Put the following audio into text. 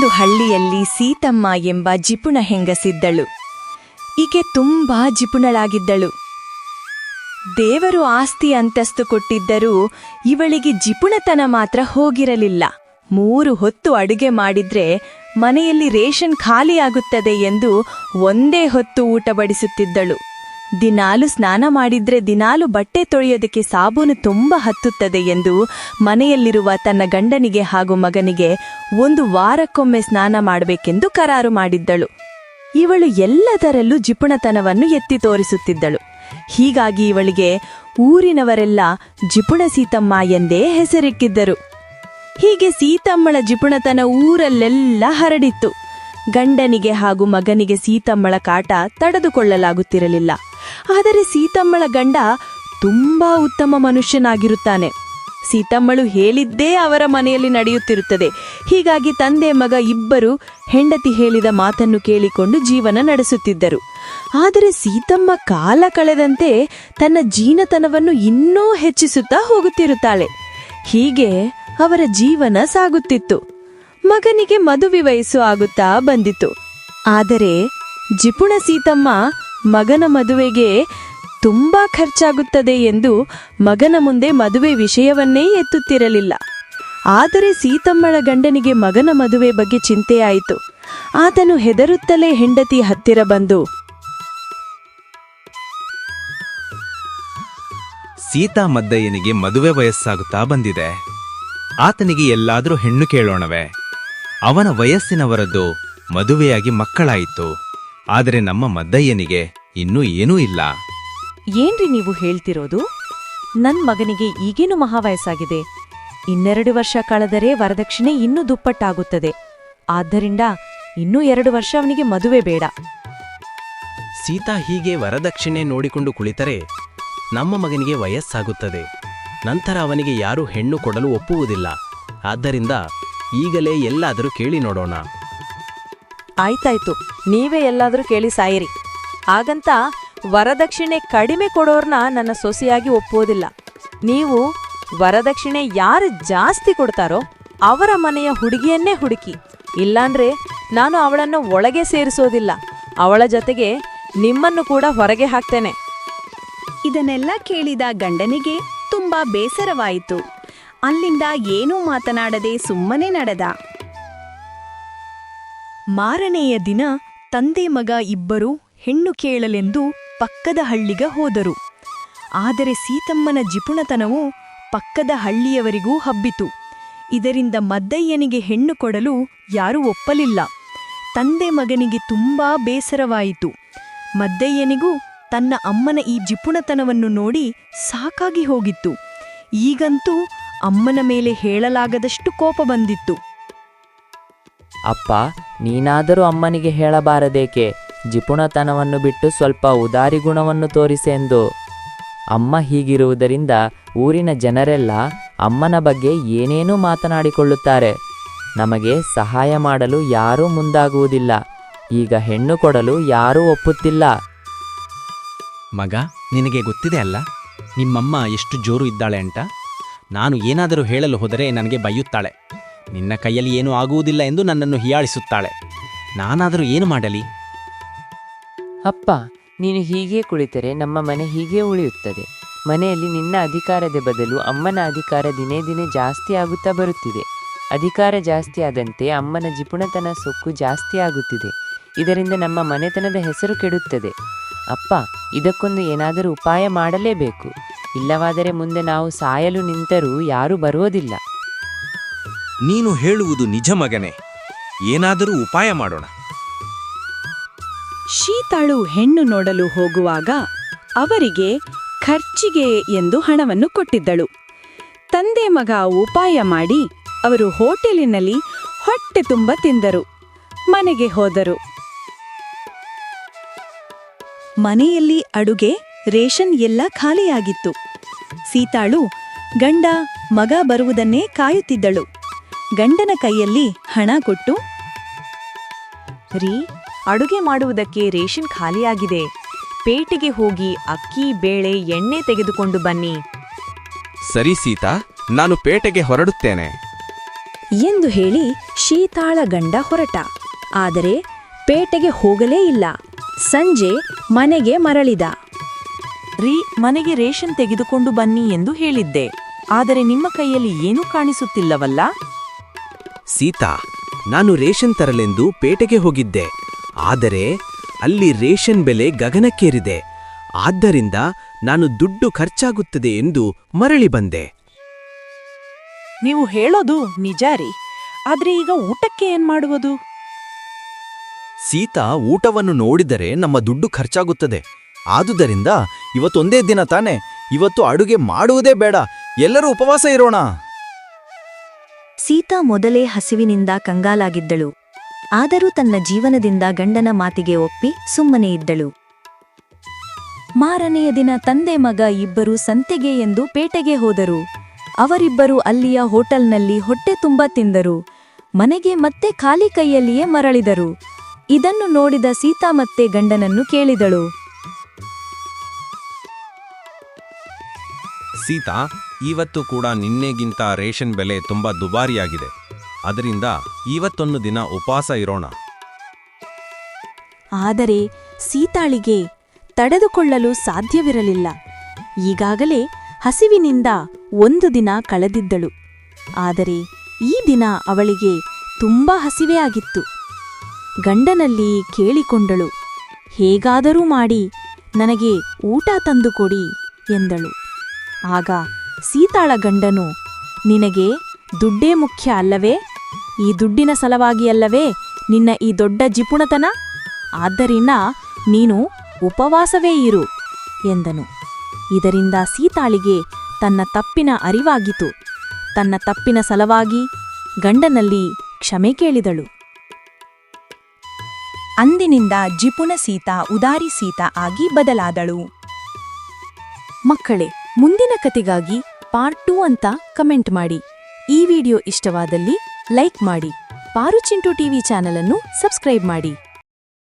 ಒಂದು ಹಳ್ಳಿಯಲ್ಲಿ ಸೀತಮ್ಮ ಎಂಬ ಜಿಪುಣ ಹೆಂಗಸಿದ್ದಳು. ಈಕೆ ತುಂಬಾ ಜಿಪುಣಳಾಗಿದ್ದಳು. ದೇವರು ಆಸ್ತಿ ಅಂತಸ್ತು ಕೊಟ್ಟಿದ್ದರೂ ಇವಳಿಗೆ ಜಿಪುಣತನ ಮಾತ್ರ ಹೋಗಿರಲಿಲ್ಲ. ಮೂರು ಹೊತ್ತು ಅಡುಗೆ ಮಾಡಿದ್ರೆ ಮನೆಯಲ್ಲಿ ರೇಷನ್ ಖಾಲಿಯಾಗುತ್ತದೆ ಎಂದು ಒಂದೇ ಹೊತ್ತು ಊಟ ಬಡಿಸುತ್ತಿದ್ದಳು ದಿನಾಲು ಸ್ನಾನ ಮಾಡಿದ್ರೆ ದಿನಾಲು ಬಟ್ಟೆ ತೊಳೆಯೋದಕ್ಕೆ ಸಾಬೂನು ತುಂಬ ಹತ್ತುತ್ತದೆ ಎಂದು ಮನೆಯಲ್ಲಿರುವ ತನ್ನ ಗಂಡನಿಗೆ ಹಾಗೂ ಮಗನಿಗೆ ಒಂದು ವಾರಕ್ಕೊಮ್ಮೆ ಸ್ನಾನ ಮಾಡಬೇಕೆಂದು ಕರಾರು ಮಾಡಿದ್ದಳು. ಇವಳು ಎಲ್ಲದರಲ್ಲೂ ಜಿಪುಣತನವನ್ನು ಎತ್ತಿ ತೋರಿಸುತ್ತಿದ್ದಳು. ಹೀಗಾಗಿ ಇವಳಿಗೆ ಊರಿನವರೆಲ್ಲ ಜಿಪುಣ ಸೀತಮ್ಮ ಎಂದೇ ಹೆಸರಿಕ್ಕಿದ್ದರು ಹೀಗೆ ಸೀತಮ್ಮಳ ಜಿಪುಣತನ ಊರಲ್ಲೆಲ್ಲ ಹರಡಿತ್ತು. ಗಂಡನಿಗೆ ಹಾಗೂ ಮಗನಿಗೆ ಸೀತಮ್ಮಳ ಕಾಟ ತಡೆದುಕೊಳ್ಳಲಾಗುತ್ತಿರಲಿಲ್ಲ. ಆದರೆ ಸೀತಮ್ಮಳ ಗಂಡ ತುಂಬಾ ಉತ್ತಮ ಮನುಷ್ಯನಾಗಿರುತ್ತಾನೆ. ಸೀತಮ್ಮಳು ಹೇಳಿದ್ದೇ ಅವರ ಮನೆಯಲ್ಲಿ ನಡೆಯುತ್ತಿರುತ್ತದೆ. ಹೀಗಾಗಿ ತಂದೆ ಮಗ ಇಬ್ಬರು ಹೆಂಡತಿ ಹೇಳಿದ ಮಾತನ್ನು ಕೇಳಿಕೊಂಡು ಜೀವನ ನಡೆಸುತ್ತಿದ್ದರು. ಆದರೆ ಸೀತಮ್ಮ ಕಾಲ ಕಳೆದಂತೆ ತನ್ನ ಜೀನತನವನ್ನು ಇನ್ನೂ ಹೆಚ್ಚಿಸುತ್ತಾ ಹೋಗುತ್ತಿರುತ್ತಾಳೆ. ಹೀಗೆ ಅವರ ಜೀವನ ಸಾಗುತ್ತಿತ್ತು. ಮಗನಿಗೆ ಮದುವೆ ವಯಸ್ಸು ಆಗುತ್ತಾ ಬಂದಿತು ಆದರೆ ಜಿಪುಣ ಸೀತಮ್ಮ ಮಗನ ಮದುವೆಗೆ ತುಂಬಾ ಖರ್ಚಾಗುತ್ತದೆ ಎಂದು ಮಗನ ಮುಂದೆ ಮದುವೆ ವಿಷಯವನ್ನೇ ಎತ್ತುತ್ತಿರಲಿಲ್ಲ. ಆದರೆ ಸೀತಮ್ಮಳ ಗಂಡನಿಗೆ ಮಗನ ಮದುವೆ ಬಗ್ಗೆ ಚಿಂತೆಯಾಯಿತು ಆತನು ಹೆದರುತ್ತಲೇ ಹೆಂಡತಿ ಹತ್ತಿರ ಬಂದು, ಸೀತಾ ಮದ್ದಯ್ಯನಿಗೆ ಮದುವೆ ವಯಸ್ಸಾಗುತ್ತಾ ಬಂದಿದೆ. ಆತನಿಗೆ ಎಲ್ಲಾದರೂ ಹೆಣ್ಣು ಕೇಳೋಣವೆ. ಅವನ ವಯಸ್ಸಿನವರದ್ದು ಮದುವೆಯಾಗಿ ಮಕ್ಕಳಾಯಿತು. ಆದರೆ ನಮ್ಮ ಮದ್ದಯ್ಯನಿಗೆ ಇನ್ನೂ ಏನೂ ಇಲ್ಲ. ಏನ್ರಿ ನೀವು ಹೇಳ್ತಿರೋದು? ನನ್ ಮಗನಿಗೆ ಈಗೇನು ಮಹಾವಯಸ್ಸಾಗಿದೆ? ಇನ್ನೆರಡು ವರ್ಷ ಕಳೆದರೆ ವರದಕ್ಷಿಣೆ ಇನ್ನೂ ದುಪ್ಪಟ್ಟಾಗುತ್ತದೆ. ಆದ್ದರಿಂದ ಇನ್ನೂ ಎರಡು ವರ್ಷ ಅವನಿಗೆ ಮದುವೆ ಬೇಡ. ಸೀತಾ ಹೀಗೆ ವರದಕ್ಷಿಣೆ ನೋಡಿಕೊಂಡು ಕುಳಿತರೆ ನಮ್ಮ ಮಗನಿಗೆ ವಯಸ್ಸಾಗುತ್ತದೆ. ನಂತರ ಅವನಿಗೆ ಯಾರೂ ಹೆಣ್ಣು ಕೊಡಲು ಒಪ್ಪುವುದಿಲ್ಲ. ಆದ್ದರಿಂದ ಈಗಲೇ ಎಲ್ಲಾದರೂ ಕೇಳಿ ನೋಡೋಣ. ಆಯ್ತಾಯ್ತು. ನೀವೇ ಎಲ್ಲಾದರೂ ಕೇಳಿ ಸಾಯಿರಿ. ಹಾಗಂತ ವರದಕ್ಷಿಣೆ ಕಡಿಮೆ ಕೊಡೋರ್ನ ನನ್ನ ಸೊಸೆಯಾಗಿ ಒಪ್ಪೋದಿಲ್ಲ ನೀವು ವರದಕ್ಷಿಣೆ ಯಾರು ಜಾಸ್ತಿ ಕೊಡ್ತಾರೋ ಅವರ ಮನೆಯ ಹುಡುಗಿಯನ್ನೇ ಹುಡುಕಿ. ಇಲ್ಲಾಂದ್ರೆ ನಾನು ಅವಳನ್ನು ಒಳಗೆ ಸೇರಿಸೋದಿಲ್ಲ. ಅವಳ ಜೊತೆಗೆ ನಿಮ್ಮನ್ನು ಕೂಡ ಹೊರಗೆ ಹಾಕ್ತೇನೆ. ಇದನ್ನೆಲ್ಲ ಕೇಳಿದ ಗಂಡನಿಗೆ ತುಂಬಾ ಬೇಸರವಾಯಿತು. ಅಲ್ಲಿಂದ ಏನೂ ಮಾತನಾಡದೆ ಸುಮ್ಮನೆ ನಡೆದ. ಮಾರನೆಯ ದಿನ ತಂದೆ ಮಗ ಇಬ್ಬರೂ ಹೆಣ್ಣು ಕೇಳಲೆಂದು ಪಕ್ಕದ ಹಳ್ಳಿಗೆ ಹೋದರು. ಆದರೆ ಸೀತಮ್ಮನ ಜಿಪುಣತನವು ಪಕ್ಕದ ಹಳ್ಳಿಯವರಿಗೂ ಹಬ್ಬಿತು. ಇದರಿಂದ ಮದ್ದಯ್ಯನಿಗೆ ಹೆಣ್ಣು ಕೊಡಲು ಯಾರೂ ಒಪ್ಪಲಿಲ್ಲ. ತಂದೆ ಮಗನಿಗೆ ತುಂಬಾ ಬೇಸರವಾಯಿತು. ಮದ್ದಯ್ಯನಿಗೂ ತನ್ನ ಅಮ್ಮನ ಈ ಜಿಪುಣತನವನ್ನು ನೋಡಿ ಸಾಕಾಗಿ ಹೋಗಿತ್ತು. ಈಗಂತೂ ಅಮ್ಮನ ಮೇಲೆ ಹೇಳಲಾಗದಷ್ಟು ಕೋಪ ಬಂದಿತ್ತು. ಅಪ್ಪ ನೀನಾದರೂ ಅಮ್ಮನಿಗೆ ಹೇಳಬಾರದೇಕೆ? ಜಿಪುಣತನವನ್ನು ಬಿಟ್ಟು ಸ್ವಲ್ಪ ಉದಾರಿ ಗುಣವನ್ನು ತೋರಿಸೆಂದು. ಅಮ್ಮ ಹೀಗಿರುವುದರಿಂದ ಊರಿನ ಜನರೆಲ್ಲ ಅಮ್ಮನ ಬಗ್ಗೆ ಏನೇನೂ ಮಾತನಾಡಿಕೊಳ್ಳುತ್ತಾರೆ. ನಮಗೆ ಸಹಾಯ ಮಾಡಲು ಯಾರೂ ಮುಂದಾಗುವುದಿಲ್ಲ. ಈಗ ಹೆಣ್ಣು ಕೊಡಲು ಯಾರೂ ಒಪ್ಪುತ್ತಿಲ್ಲ. ಮಗ, ನಿನಗೆ ಗೊತ್ತಿದೆ ಅಲ್ಲ? ನಿಮ್ಮಮ್ಮ ಎಷ್ಟು ಜೋರು ಇದ್ದಾಳೆ ಅಂತ? ನಾನು ಏನಾದರೂ ಹೇಳಲು ಹೋದರೆ ನನಗೆ ಬೈಯುತ್ತಾಳೆ. ನಿನ್ನ ಕೈಯಲ್ಲಿ ಏನೂ ಆಗುವುದಿಲ್ಲ ಎಂದು ನನ್ನನ್ನು ಹೀಯಾಳಿಸುತ್ತಾಳೆ. ನಾನಾದರೂ ಏನು ಮಾಡಲಿ? ಅಪ್ಪ, ನೀನು ಹೀಗೆ ಕುಳಿತರೆ ನಮ್ಮ ಮನೆ ಹೀಗೆ ಉಳಿಯುತ್ತದೆ. ಮನೆಯಲ್ಲಿ ನಿನ್ನ ಅಧಿಕಾರದ ಬದಲು ಅಮ್ಮನ ಅಧಿಕಾರ ದಿನೇ ದಿನೇ ಜಾಸ್ತಿ ಆಗುತ್ತಾ ಬರುತ್ತಿದೆ. ಅಧಿಕಾರ ಜಾಸ್ತಿ ಆದಂತೆ ಅಮ್ಮನ ಜಿಪುಣತನ ಸೊಕ್ಕು ಜಾಸ್ತಿ ಆಗುತ್ತಿದೆ. ಇದರಿಂದ ನಮ್ಮ ಮನೆತನದ ಹೆಸರು ಕೆಡುತ್ತದೆ. ಅಪ್ಪ, ಇದಕ್ಕೊಂದು ಏನಾದರೂ ಉಪಾಯ ಮಾಡಲೇಬೇಕು. ಇಲ್ಲವಾದರೆ ಮುಂದೆ ನಾವು ಸಾಯಲು ನಿಂತರೂ ಯಾರೂ ಬರುವುದಿಲ್ಲ. ನೀನು ಹೇಳುವುದು ನಿಜ ಮಗನೇ. ಏನಾದರೂ ಉಪಾಯ ಮಾಡೋಣ. ಶೀತಾಳು ಹೆಣ್ಣು ನೋಡಲು ಹೋಗುವಾಗ ಅವರಿಗೆ ಖರ್ಚಿಗೆ ಎಂದು ಹಣವನ್ನು ಕೊಟ್ಟಿದ್ದಳು. ತಂದೆ ಮಗ ಉಪಾಯ ಮಾಡಿ ಅವರು ಹೋಟೆಲಿನಲ್ಲಿ ಹೊಟ್ಟೆ ತುಂಬ ತಿಂದರು. ಮನೆಗೆ ಹೋದರು. ಮನೆಯಲ್ಲಿ ಅಡುಗೆ, ರೇಷನ್ ಎಲ್ಲ ಖಾಲಿಯಾಗಿತ್ತು. ಸೀತಾಳು ಗಂಡ, ಮಗ ಬರುವುದನ್ನೇ ಕಾಯುತ್ತಿದ್ದಳು. ಗಂಡನ ಕೈಯಲ್ಲಿ ಹಣ ಕೊಟ್ಟು ರೀ ಅಡುಗೆ ಮಾಡುವುದಕ್ಕೆ ರೇಷನ್ ಖಾಲಿಯಾಗಿದೆ. ಪೇಟೆಗೆ ಹೋಗಿ ಅಕ್ಕಿ ಬೇಳೆ ಎಣ್ಣೆ ತೆಗೆದುಕೊಂಡು ಬನ್ನಿ. ಸರಿ ಸೀತಾ ನಾನು ಪೇಟೆಗೆ ಹೊರಡುತ್ತೇನೆ. ಎಂದು ಹೇಳಿ ಶೀತಾಳ ಗಂಡ ಹೊರಟ. ಆದರೆ ಪೇಟೆಗೆ ಹೋಗಲೇ ಇಲ್ಲ. ಸಂಜೆ ಮನೆಗೆ ಮರಳಿದ. ರೀ ಮನೆಗೆ ರೇಷನ್ ತೆಗೆದುಕೊಂಡು ಬನ್ನಿ ಎಂದು ಹೇಳಿದ್ದೆ. ಆದರೆ ನಿಮ್ಮ ಕೈಯಲ್ಲಿ ಏನೂ ಕಾಣಿಸುತ್ತಿಲ್ಲವಲ್ಲ? ಸೀತಾ ನಾನು ರೇಷನ್ ತರಲೆಂದು ಪೇಟೆಗೆ ಹೋಗಿದ್ದೆ. ಆದರೆ ಅಲ್ಲಿ ರೇಷನ್ ಬೆಲೆ ಗಗನಕ್ಕೇರಿದೆ. ಆದ್ದರಿಂದ ನಾನು ದುಡ್ಡು ಖರ್ಚಾಗುತ್ತದೆ ಎಂದು ಮರಳಿ ಬಂದೆ. ನೀವು ಹೇಳೋದು ನಿಜಾರಿ ಆದರೆ ಆದ್ರೆ ಈಗ ಊಟಕ್ಕೆ ಏನ್ ಮಾಡುವುದು? ಸೀತಾ ಊಟವನ್ನು ನೋಡಿದರೆ ನಮ್ಮ ದುಡ್ಡು ಖರ್ಚಾಗುತ್ತದೆ. ಆದುದರಿಂದ ಇವತ್ತೊಂದೇ ದಿನ ತಾನೆ. ಇವತ್ತು ಅಡುಗೆ ಮಾಡುವುದೇ ಬೇಡ. ಎಲ್ಲರೂ ಉಪವಾಸ ಇರೋಣ. ಸೀತಾ ಮೊದಲೇ ಹಸಿವಿನಿಂದ ಕಂಗಾಲಾಗಿದ್ದಳು. ಆದರೂ ತನ್ನ ಜೀವನದಿಂದ ಗಂಡನ ಮಾತಿಗೆ ಒಪ್ಪಿ ಸುಮ್ಮನೆ ಇದ್ದಳು. ಮಾರನೆಯ ದಿನ ತಂದೆ ಮಗ ಇಬ್ಬರು ಸಂತೆಗೆ ಎಂದು ಪೇಟೆಗೆ ಹೋದರು. ಅವರಿಬ್ಬರು ಅಲ್ಲಿಯ ಹೋಟೆಲ್ನಲ್ಲಿ ಹೊಟ್ಟೆ ತುಂಬ ತಿಂದರು. ಮನೆಗೆ ಮತ್ತೆ ಖಾಲಿ ಕೈಯಲ್ಲಿಯೇ ಮರಳಿದರು. ಇದನ್ನು ನೋಡಿದ ಸೀತಾ ಮತ್ತೆ ಗಂಡನನ್ನು ಕೇಳಿದಳು. ಸೀತಾ ಇವತ್ತು ಕೂಡ ನಿನ್ನೆಗಿಂತ ರೇಷನ್ ಬೆಲೆ ತುಂಬಾ ದುಬಾರಿಯಾಗಿದೆ. ಅದರಿಂದ ಇವತ್ತೊಂದು ದಿನ ಉಪವಾಸ ಇರೋಣ. ಆದರೆ ಸೀತಾಳಿಗೆ ತಡೆದುಕೊಳ್ಳಲು ಸಾಧ್ಯವಿರಲಿಲ್ಲ. ಈಗಾಗಲೇ ಹಸಿವಿನಿಂದ ಒಂದು ದಿನ ಕಳೆದಿದ್ದಳು. ಆದರೆ ಈ ದಿನ ಅವಳಿಗೆ ತುಂಬಾ ಹಸಿವೆ ಆಗಿತ್ತು. ಗಂಡನಲ್ಲಿ ಕೇಳಿಕೊಂಡಳು, ಹೇಗಾದರೂ ಮಾಡಿ, ನನಗೆ ಊಟ ತಂದುಕೊಡಿ ಎಂದಳು. ಆಗ ಸೀತಾಳ ಗಂಡನು, ನಿನಗೆ ದುಡ್ಡೇ ಮುಖ್ಯ ಅಲ್ಲವೇ? ಈ ದುಡ್ಡಿನ ಸಲವಾಗಿ ಅಲ್ಲವೇ ನಿನ್ನ ಈ ದೊಡ್ಡ ಜಿಪುಣತನ? ಆದ್ದರಿಂದ ನೀನು ಉಪವಾಸವೇ ಇರು ಎಂದನು. ಇದರಿಂದ ಸೀತಾಳಿಗೆ ತನ್ನ ತಪ್ಪಿನ ಅರಿವಾಗಿತು ತನ್ನ ತಪ್ಪಿನ ಸಲವಾಗಿ ಗಂಡನಲ್ಲಿ ಕ್ಷಮೆ ಕೇಳಿದಳು. ಅಂದಿನಿಂದ ಜಿಪುಣ ಸೀತಾ ಉದಾರಿ ಸೀತಾ ಆಗಿ ಬದಲಾದಳು. ಮಕ್ಕಳೇ ಮುಂದಿನ ಕತೆಗಾಗಿ ಪಾರ್ಟ್ ಟೂ ಅಂತ ಕಮೆಂಟ್ ಮಾಡಿ. ಈ ವಿಡಿಯೋ ಇಷ್ಟವಾದಲ್ಲಿ ಲೈಕ್ ಮಾಡಿ. ಪಾರು ಚಿಂಟು ಟಿವಿ ಚಾನಲ್ ಅನ್ನು ಸಬ್ಸ್ಕ್ರೈಬ್ ಮಾಡಿ.